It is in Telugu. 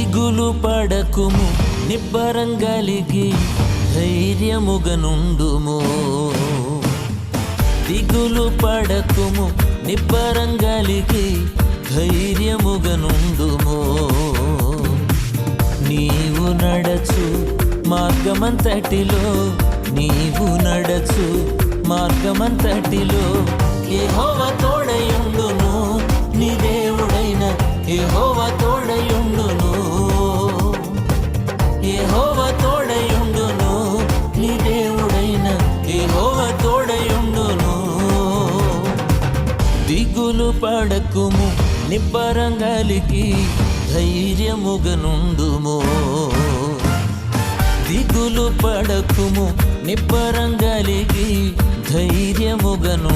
దిగులు పడకుము నిబ్బరం కలిగి ధైర్యముగనుండుము. దిగులు పడకుము నిబ్బరం కలిగి ధైర్యముగనుండుము. నీవు నడచు మార్గమంతటిలో నీవు నడచు మార్గమంతటిలో. ఏ హోవతో యెహోవా తోడయుండును నీ దేవుడైన యెహోవా తోడయుండును. దిగులు పడకుము నిబ్బరంగలిగి ధైర్యముగనుండుము. దిగులు పడకుము నిబ్బరంగలిగి ధైర్యముగనుండుము.